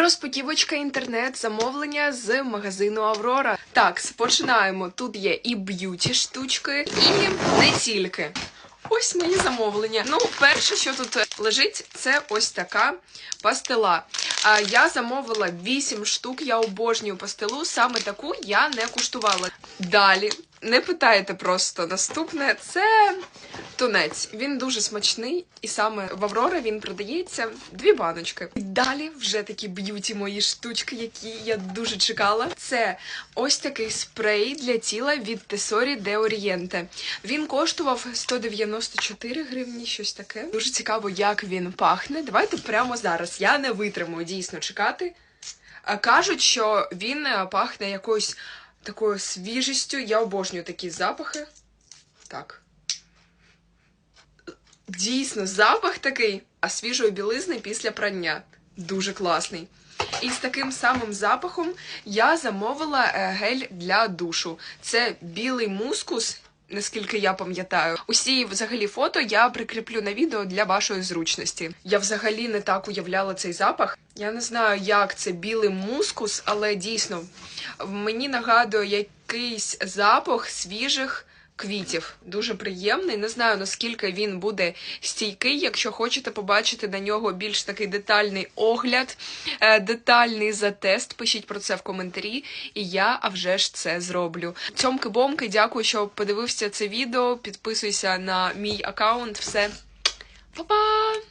Розпаківочка інтернет замовлення з магазину Аврора. Так, починаємо. Тут є і б'юті штучки, і не тільки. Ось мої замовлення. Ну, перше, що тут лежить, це ось така пастила. А я замовила 8 штук. Я обожнюю пастилу. Саме таку я не куштувала. Далі. Не питайте просто. Наступне це тунець. Він дуже смачний, і саме в Аврора він продається дві баночки. І Далі вже такі б'юті мої штучки, які я дуже чекала. Це ось такий спрей для тіла від Тесорі де Орієнте. Він коштував 194 гривні, щось таке. Дуже цікаво, як він пахне. Давайте прямо зараз. Я не витримую дійсно чекати. Кажуть, що він е, пахне якоюсь такою свіжістю. Я обожнюю такі запахи. Так. Дійсно, запах такий, а свіжої білизни після прання. Дуже класний. І з таким самим запахом я замовила е, гель для душу. Це білий мускус, наскільки я пам'ятаю. Усі взагалі фото я прикріплю на відео для вашої зручності. Я взагалі не так уявляла цей запах. Я не знаю, як це білий мускус, але дійсно мені нагадує якийсь запах свіжих квітів. Дуже приємний. Не знаю наскільки він буде стійкий. Якщо хочете побачити на нього більш такий детальний огляд, е, детальний затест, пишіть про це в коментарі, і я а вже ж це зроблю. Цьомки-бомки, дякую, що подивився це відео. Підписуйся на мій аккаунт. Все. Па-па!